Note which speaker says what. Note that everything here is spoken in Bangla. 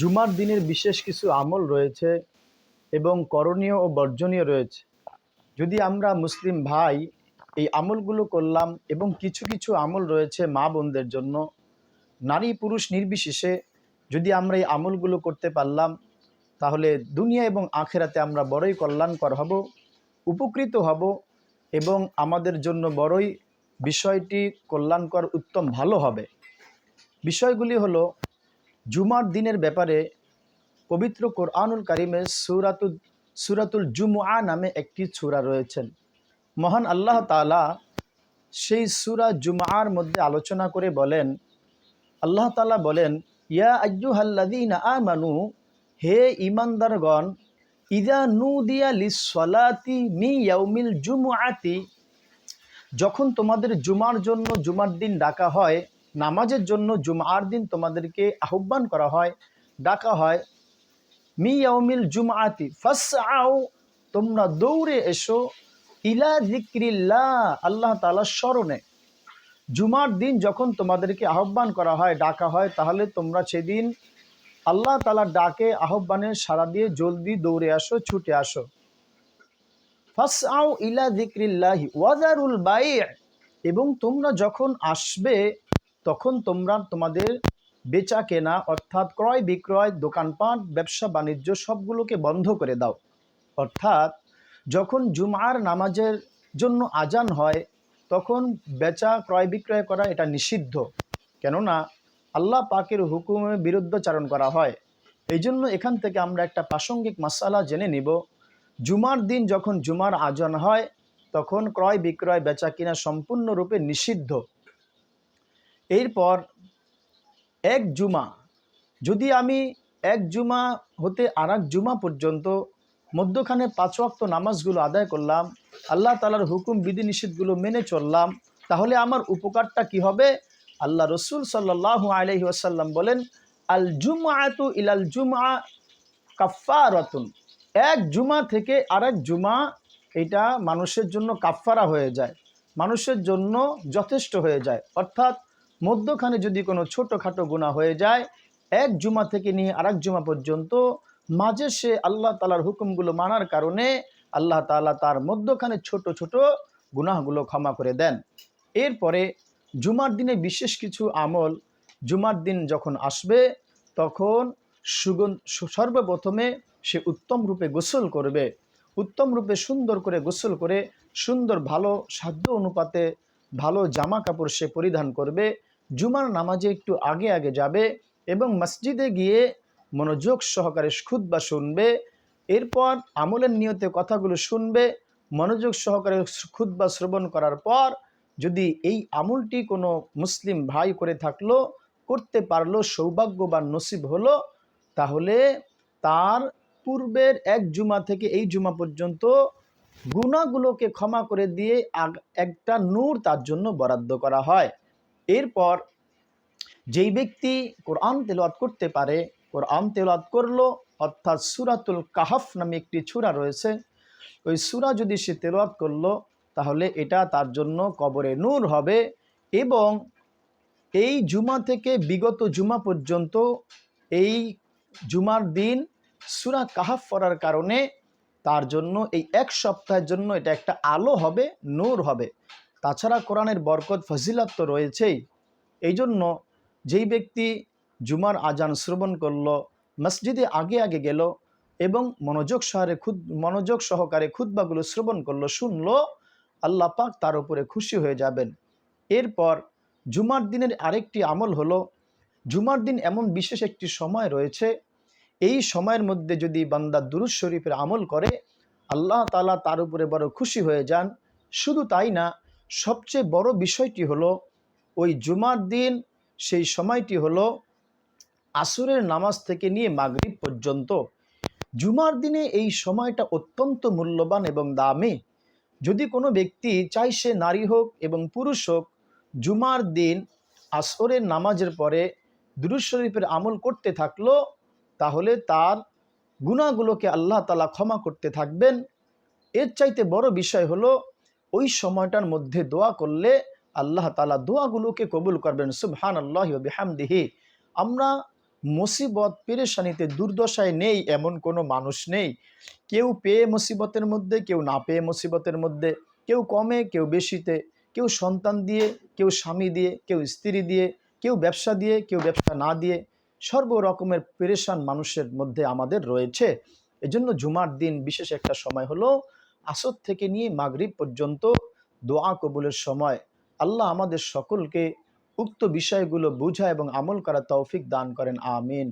Speaker 1: জুমার দিনের বিশেষ কিছু আমল রয়েছে এবং করণীয় ও বর্জনীয় রয়েছে। যদি আমরা মুসলিম ভাই এই আমলগুলো করলাম এবং কিছু কিছু আমল রয়েছে মা বোনদের জন্য, নারী পুরুষ নির্বিশেষে যদি আমরা এই আমলগুলো করতে পারলাম, তাহলে দুনিয়া এবং আখেরাতে আমরা বড়ই কল্যাণকর হব, উপকৃত হব এবং আমাদের জন্য বড়ই বিষয়টি কল্যাণকর, উত্তম, ভালো হবে। বিষয়গুলি হলো জুমার দিনের ব্যাপারে পবিত্র কোরআনুল কারিমে সুরাতুল সুরাতুল জুমআ নামে একটি সুরা রয়েছেন মহান আল্লাহ তাআলা সেই সুরা জুমার মধ্যে আলোচনা করে বলেন, আল্লাহ তালা বলেন, ইয়া আইয়ুহাল্লাযীনা আমানু, হে ঈমানদারগণ, ইযা নুদিয়া লিস-সালাতি মি ইয়াউমিল জুমুআতি, যখন তোমাদের জুমার জন্য জুমার দিন ডাকা হয় নামাজের জন্য জুমার দিন তোমাদেরকে আহ্বান করা হয়, ডাকা হয়। মি ইয়াউমিল জুমআতি, ফাসআউ, তোমরা দৌড়ে এসো ইলা যিকরিল্লাহ, আল্লাহ তাআলার স্মরণে। জুমার দিন যখন তোমাদেরকে আহ্বান করা হয়, ডাকা হয়, তাহলে তোমরা সেদিন আল্লাহ তাআলার ডাকে আহ্বানে সাড়া দিয়ে জলদি দৌড়ে আসো, ছুটে আসো। ফাস আও ইলা যিকরিল্লাহি ওয়াজারুল বাই' এবং তোমরা যখন আসবে তখন তোমরা তোমাদের বেচা কেনা অর্থাৎ ক্রয় বিক্রয়, দোকানপাট, ব্যবসা, বাণিজ্য সবগুলোকে বন্ধ করে দাও। অর্থাৎ যখন জুমার নামাজের জন্য আজান হয়, তখন বেচা, ক্রয় বিক্রয় করা এটা নিষিদ্ধ। কেননা আল্লাহ পাকের হুকুমের বিরুদ্ধচারণ করা হয়। এই জন্য এখান থেকে আমরা একটা প্রাসঙ্গিক মাসালা জেনে নিব। জুমার দিন যখন জুমার আজান হয়, তখন ক্রয় বিক্রয়, বেচা কিনা সম্পূর্ণরূপে নিষিদ্ধ। এরপর এক জুমা, যদি আমি এক জুমা হতে আর জুমা পর্যন্ত মধ্যখানে পাঁচ ওয়াক্ত নামাজগুলো আদায় করলাম, আল্লাহ তালার হুকুম, বিধিনিষেধগুলো মেনে চললাম, তাহলে আমার উপকারটা কি হবে? আল্লাহ রসুল সাল্লাহ আলহি আসাল্লাম বলেন, আল জুমাতু ইলাল জুমা কাফারাতুন এক জুমা থেকে আরেক জুমা, এটা মানুষের জন্য কাফারা হয়ে যায়, মানুষের জন্য যথেষ্ট হয়ে যায়। অর্থাৎ মধ্যখানে যদি কোনো ছোটোখাটো গুণা হয়ে যায়, এক জুমা থেকে নিয়ে আরেক জুমা পর্যন্ত, মাঝে সে আল্লাহ তালার হুকুমগুলো মানার কারণে আল্লাহ তালা তার মধ্যখানে ছোট ছোট গুনাহগুলো ক্ষমা করে দেন। এরপরে জুমার দিনে বিশেষ কিছু আমল, জুমার দিন যখন আসবে, তখন সুগন্ধ সর্বপ্রথমে সে উত্তম রূপে গোসল করবে। উত্তম রূপে সুন্দর করে গোসল করে সুন্দর ভালো সাধ্য অনুপাতে ভালো জামা কাপড় সে পরিধান করবে। জুমার নামাজে একটু আগে আগে যাবে এবং মসজিদে গিয়ে মনোযোগ সহকারে খুদ্া শুনবে, এরপর আমলের নিয়তে কথাগুলো শুনবে, মনোযোগ সহকারে খুদ্া শ্রবণ করার পর যদি এই আমলটি কোনো মুসলিম ভাই করে থাকল, করতে পারল সৌভাগ্য বা নসিব হলো, তাহলে তার পূর্বের এক জুমা থেকে এই জুমা পর্যন্ত গুণাগুলোকে ক্ষমা করে দিয়ে একটা নূর তার জন্য বরাদ্দ করা হয়। এরপর যেই ব্যক্তি কোরআন তেলাওয়াত করতে পারে, কোরআন তেলাওয়াত করল, অর্থাৎ সুরাতুল কাহাফ নামে একটি ছুরা রয়েছে, ওই সুরা যদি সে তেলাওয়াত করল, তাহলে এটা তার জন্য কবরে নূর হবে এবং এই জুমা থেকে বিগত জুমা পর্যন্ত এই জুমার দিন সুরা কাহাফ পড়ার কারণে তার জন্য এই এক সপ্তাহের জন্য এটা একটা আলো হবে, নূর হবে। তাছাড়া কোরআনের বরকত, ফজিলাত তো রয়েছেই। এই জন্য যেই ব্যক্তি জুমার আজান শ্রবণ করল, মসজিদে আগে আগে গেল এবং মনোযোগ সহারে খুদ, মনোযোগ সহকারে খুদ্বাগুলো শ্রবণ করল, শুনলো, আল্লাহ পাক তার উপরে খুশি হয়ে যাবেন। এরপর জুমার দিনের আরেকটি আমল হলো, জুমার দিন এমন বিশেষ একটি সময় রয়েছে, এই সময়ের মধ্যে যদি বান্দা দুরুজ শরীফের আমল করে, আল্লাহ তালা তার উপরে বড় খুশি হয়ে যান। শুধু তাই না সবচেয়ে বড় বিষয়টি হলো, ওই জুমার দিন, সেই সময়টি হলো আসরের নামাজ থেকে নিয়ে মাগরিব পর্যন্ত। জুমার দিনে এই সময়টা অত্যন্ত মূল্যবান এবং দামি। যদি কোনো ব্যক্তি চাই সে নারী হোক এবং পুরুষ হোক, জুমার দিন আসরের নামাজের পরে দুরুজ শরীফের আমল করতে থাকল, তাহলে তার গুণাগুলোকে আল্লাহ তালা ক্ষমা করতে থাকবেন। এর চাইতে বড় বিষয় হলো ওই সময়টার মধ্যে দোয়া করলে আল্লাহ তালা দোয়াগুলোকে কবুল করবেন। সুবহান আল্লাহ বিহামদিহি। আমরা মুসিবত পেরেশানিতে দুর্দশায় নেই, এমন কোনো মানুষ নেই। কেউ পেয়ে মুসিবতের মধ্যে, কেউ না পেয়ে মুসিবতের মধ্যে, কেউ কমে, কেউ বেশিতে, কেউ সন্তান দিয়ে, কেউ স্বামী দিয়ে, কেউ স্ত্রী দিয়ে, কেউ ব্যবসা দিয়ে, কেউ ব্যবসা না দিয়ে সর্ব রকমের পেরেশান মানুষের মধ্যে আমাদের রয়েছে। এজন্য জুমার দিন বিশেষ একটা সময় হলো আসর থেকে নিয়ে মাগরিব পর্যন্ত দোয়া কবুলের সময় আল্লাহ আমাদের সকলকে উক্ত বিষয়গুলো বোঝা এবং আমল করা তৌফিক দান করেন, আমিন।